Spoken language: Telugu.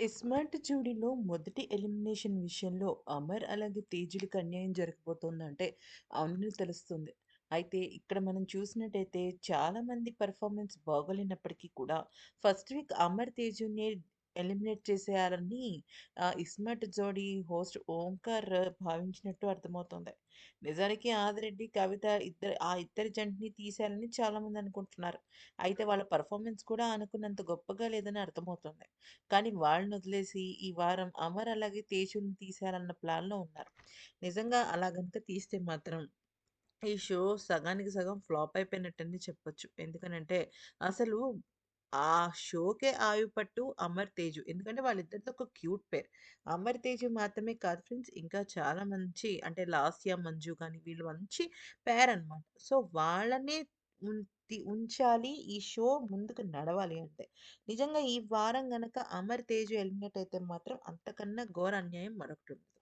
'ఇస్మార్ట్ జోడీలో' మొదటి ఎలిమినేషన్ విషయంలో అమర్ అలాగే తేజుడికి అన్యాయం జరగబోతోందంటే అవునని తెలుస్తుంది. అయితే ఇక్కడ మనం చూసినట్టయితే చాలామంది పర్ఫార్మెన్స్ బాగోలేనప్పటికీ కూడా ఫస్ట్ వీక్ అమర్, తేజుని ఎలిమినేట్ చేసేయాలని ఆహ్, 'ఇస్మార్ట్ జోడీ' హోస్ట్ ఓంకార్ భావించినట్టు అర్థమవుతుంది. నిజానికి ఆదిరెడ్డి, కవిత ఇద్దరు ఆ ఇద్దరి జంటని తీసేయాలని చాలామంది అనుకుంటున్నారు. అయితే వాళ్ళ పెర్ఫార్మన్స్ కూడా అనుకున్నంత గొప్పగా లేదని అర్థమవుతుంది. కానీ వాళ్ళనొదిలేసి ఈ వారం అమర్ అలాగే తేజుని తీసేయాలన్న ప్లాన్‌లో ఉన్నారు. నిజంగా అలా గనుక తీస్తే మాత్రం ఈ షో సగానికి సగం ఫ్లాప్ అయిపోయినట్టని చెప్పొచ్చు. ఎందుకనంటే అసలు ఆ షోకే ఆయుపట్టు అమర్, తేజు. ఎందుకంటే వాళ్ళిద్దరిది ఒక క్యూట్ పెయిర్. అమర్, తేజు మాత్రమే కాదు ఫ్రెండ్స్ ఇంకా చాలా మంచి అంటే లాస్య, మంజు కానీ వీళ్ళు మంచి పెయిర్ అనమాట. సో వాళ్ళనే ఉంటి ఉంచాలి ఈ షో ముందుకు నడవాలి అంటే. నిజంగా ఈ వారం గనక అమర్, తేజు ఎలిమినేట్ అయితే మాత్రం అంతకన్నా ఘోర అన్యాయం మరొకటుండదు.